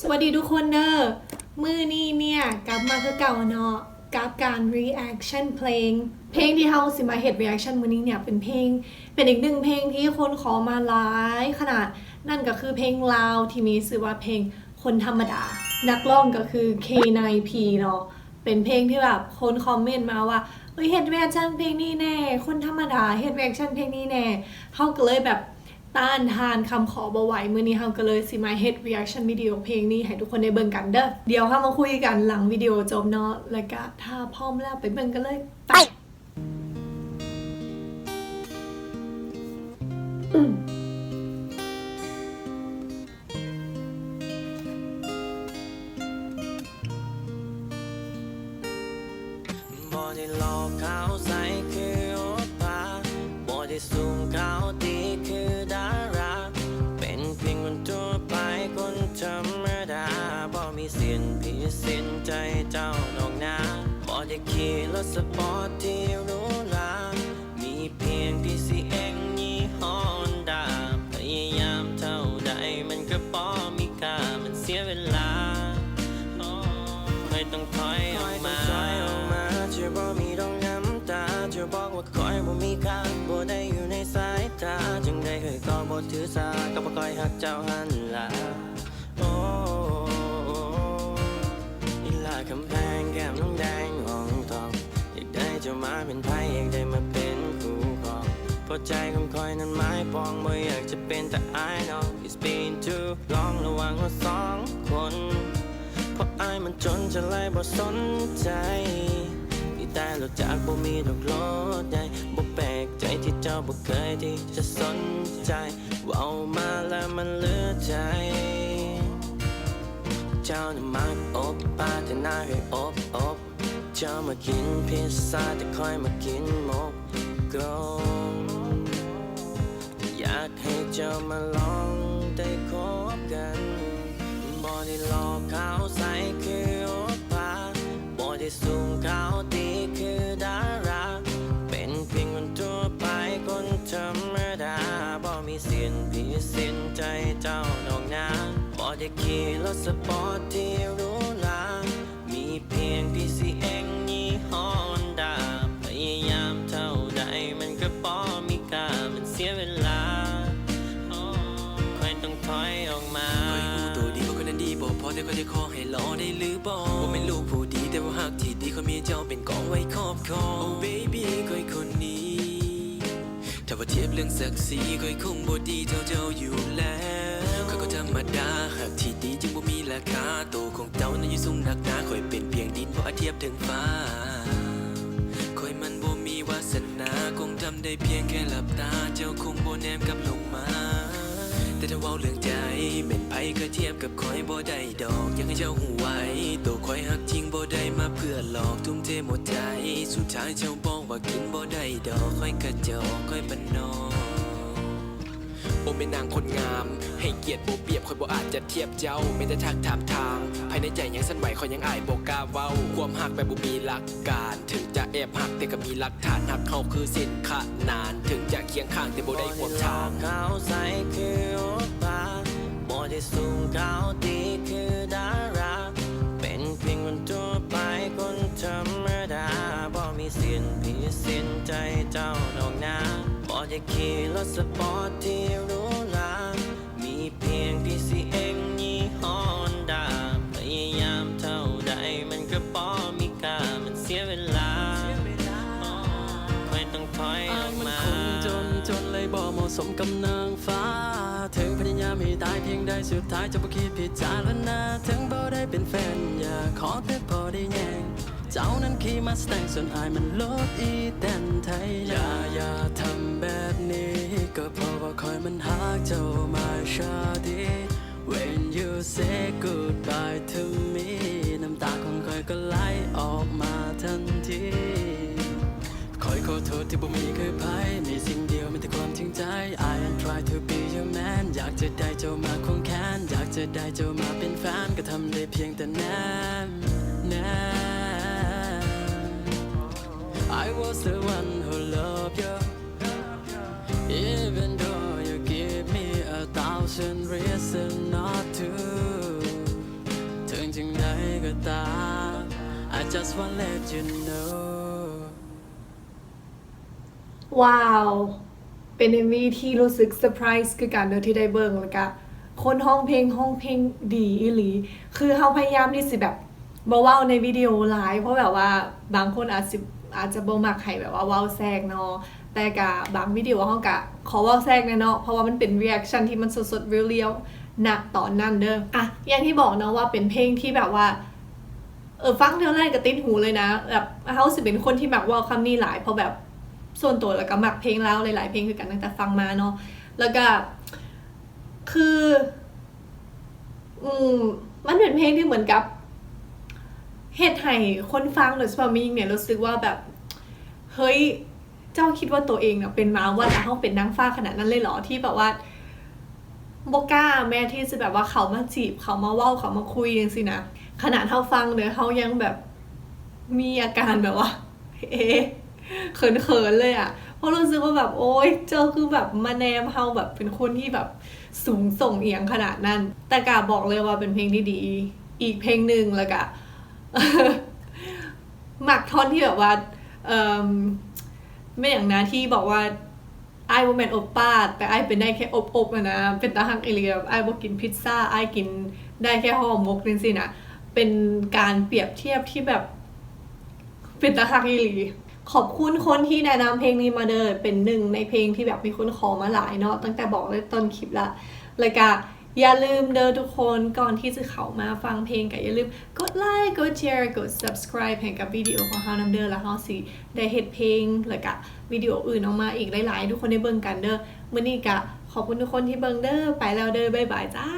สวัสดีทุกคนเด้อมือนี้เนี่ยกลับมาคือเก่าเนาะกับการ reaction เพลง เพลงที่เฮาสิมาเฮ็ด reaction มื้อนี้เนี่ยเป็นเพลง เป็นอีกหนึ่งเพลงที่คนขอมาหลายขนาด นั่นก็คือเพลงลาวที่มีชื่อว่าเพลงคนธรรมดา นักร้องก็คือ K9P เนาะเป็นเพลงที่แบบคนคอมเมนต์มาว่าเฮ้ยเฮ็ด reaction เพลงนี้แน่ คนธรรมดาเฮ็ด reaction เพลงนี้แน่เฮาก็เลยแบบ ต้านทานคำขอบ่ไหวมือนี้เฮาก็เลยสิมาเฮ็ด reaction วิดีโอเพลงนี้ให้ทุกคนได้เบิ่งกันเด้อเดี๋ยวเฮามาคุยกันหลังวิดีโอจบเนาะแล้วก็ถ้าพร้อมแล้วไปเบิ่งกันเลยไปบ่ได้หลอกเขาใส่คือโอปาบ่ได้สูงเขาตี นพิสินใจเจ้าดอกนาบ่ได้ขี่รถสปอร์ตที่รูหรามีเพียงที่สิเองยี่ห้อฮอนด้าพยายามเท่าใดมันก็บ่มีค่ามันเสียเวลาไม่ต้องถอยออกมาเธอบ่มีดอกน้ำตาเธอบอกว่าคอยบ่มีค่าบ่ได้อยู่ในสายตาจึงได้เคยก็บ่ถือสาก็บ่คอยหักเจ้าหันหละโอ้ เป็นไผอยากได้มาเป็นคู่ครองเพราะใจของคอยนั้นหมายปองบ่อยากจะเป็นแต่อายน้อง It's been too long ระหว่างเราสองคน เพราะอายมันจนจะไล่บ่สนใจที่แต่เราจากบ่มีดอกรถใดบ่แปลกใจที่เจ้าบ่เคยที่จะสนใจเว่ามาแล้วมันเหลือใจเจ้าน่ะมักอบปาแต่หน้าให้อบอบ จ้ามากินพิซซ่าแต่คอยมากินหมกกรงอยากให้เจ้ามาลองได้คบกันบ่ได้หลอกเขาใส่คือโอปาบ่ได้สูงเขาตีคือดารา เป็นเพียงคนทั่วไปคนธรรมดาบ่มีสินพิสินใจเจ้าดอกนาบ่ได้ขี่รถสปอร์ตที่รูหรามี เพียงพีซีเอ็งยี่ห้อฮอนด้าพยายามเท่าใดมันก็บ่มีค่ามันเสียเวลาโอ้ค่อยต้องถอยออกมาคอยรู้ตัวดีว่าคนนั้นดีบอกพอแต่ก็จะขอให้รอได้หรือบ่ว่าเป็นลูกผู้ดีแต่ว่าหากที่ดีเขามีเจ้าเป็นกองไว้ครอบครอง Oh baby คอยคนนี้ ถ้าว่าเทียบเรื่องศักดิ์ศรีคอยคงบ่ดีเท่าเจ้าอยู่แล้วข้อยก็ธ รมดาหากที่ดีจึงบ่มีราคาตัวของเจ้านั้นอยู่สูงหนักหนาคอยเป็นเพียงดินเพราะอาเทียบถึงฟ้าคอยมันบ่มีวาสนาคงทำได้เพียงแค่หลับตาเจ้าคงบ่แนมกับลงมาแต่ถ้าเว้าเรื่องใจเป็นไผก็เทียบกับคอยบ่ได้ดอกอยากให้เจ้าหูไว้ตัวคอยหักจริงบ่ได้มาเพื่อหลอกทุ่มเทหมดใจ สุดท้ายเจ้าบอกว่ากินบ่ได้ดอกคอยกระจอกคอยปนนอก โอเป็นนางคนงาม ให้เกียรติโบเปรียบคอยบ่อาจจะเทียบเจ้าไม่ได้ทักถามทาง ภายในใจยังสั่นไหวคอยยังอายบอกกล้าเว้า ความหักแบบบ่มีหลักการ ถึงจะแอบหักแต่ก็มีหลักฐานหักเขาคือเส้นขนาน ถึงจะเคียงข้างแต่บ่ได้ควบทางเขาใส่คือโอปาบ่ได้สูงเขาตีคือดารา เป็นเพียงคนทั่วไปคนธรรมดาบ่มีสินพิสินใจเจ้าดอกนาบ่ได้ขี่รถสปอร์ต สมกับนางฟ้า ถึงพยายามให้ตายเพียงใดสุดท้ายจะบ่คิดพิดจารณาถึงบ่ได้เป็นแฟน อย่าขอแต่พอได้แยงเจ้านั้นขี่มาสแตงส่วนอายมันลดอีแตนไทยอย่าอย่าทำแบบนี้ ก็เพราะว่าคอยมันหาเจ้ามาชาดี When you say goodbye to me น้ำตาของคอยก็ไหลออกมาทันที ยขอโทษที่บ่มีคือภัยมีสิ่งเดียวมีแต่ความจริงใจ I am try to be your man อยากจะได้เจ้ามาคงแค้นอยากจะได้เจ้ามาเป็นแฟนก็ทำได้เพียงแต่นั้นนั้น I was the one who loved you even though you give me a thousand reasons not to ถึงจึงใดก็ตาม I just wanna let you know ว้าว เป็น MV ที่รู้สึกเซอร์ไพรส์คือการเดินที่ได้เบิ่งแล้วก็คนห้องเพลงห้องเพลงดีอีหลี คือเขาพยายามที่สิแบบบ่เว้าในวิดีโอไลฟ์เพราะแบบว่าบางคนอาจสิอาจจะบ่มักให้แบบว่าเว้าแทรกเนาะแต่กะบางวิดีโอเขากะขอเว้าแทรกแน่เนาะเพราะว่ามันเป็น reaction ที่มันสดๆเรียวๆณตอนนั้นเด้ออะอย่างที่บอกเนาะว่าเป็นเพลงที่แบบว่าเออฟังเท่าแรกก็ติดหูเลยนะแบบเขาสิเป็นคนที่มักว่าคำนี้หลายเพราะแบบ ส่วนตัวแล้วก็มักเพลงแล้วหลาย ๆ เพลงคือกันตั้งแต่ฟังมาเนาะแล้วก็คือ อืมมันเป็นเพลงที่เหมือนกับเฮ็ดให้คนฟังหรือสปามิงเนี่ยรู้สึกว่าแบบ เฮ้ย เจ้าคิดว่าตัวเองเนี่ยเป็นมาว่าเขาเป็นนางฟ้าขนาดนั้นเลยเหรอที่แบบว่าบก้าแม้ที่จะแบบว่าเขามาจีบเขามาเว้าเขามาคุยยังสินะขนาดเท่าฟังเนี่ยเขายังแบบมีอาการแบบว่า เอ๊ เขินๆเลยอะ่ะ เพราะรู้สึกว่าแบบโอ๊ยเจ้าคือแบบมาแนมเฮาแบบเป็นคนที่แบบสูงส่งเอียงขนาดนั้น แต่กาบอกเลยว่าเป็นเพลงที่ดี อีกเพลงหนึ่งแล้วก็หมักท่อนที่แบบว่าเอ่มไม่อย่างนะที่บอกว่าไอ้ว่าแมนโอป้าแต่ไอ้เป็นได้แค่อบอบๆอะนะเป็นตาหักเอเลียไอ้บอกกินพิซซ่าไอ้กินได้แค่ห่อมกนี่สินะเป็นการเปรียบเทียบที่แบบเป็นตาหักอีหลี ขอบคุณคนที่แนะนำเพลงนี้มาเด้อเป็นหนึ่งในเพลงที่แบบมีคนขอมาหลายเนาะตั้งแต่บอกเลยต้นคลิปละแล้วก็อย่าลืมเด้อทุกคนก่อนที่จะเข้ามาฟังเพลงก็อย่าลืมกดไลค์กดแชร์กด subscribe ให้กับวิดีโอของเฮานำเด้อแล้วเฮาสิได้เฮ็ดเพลงแล้วก็วิดีโออื่นออกมาอีกหลายๆ ทุกคนได้เบิ่งกันเด้อมื้อนี้ก็ขอบคุณทุกคนที่เบิ่งเด้อไปแล้วเด้อบ๊ายบายจ้า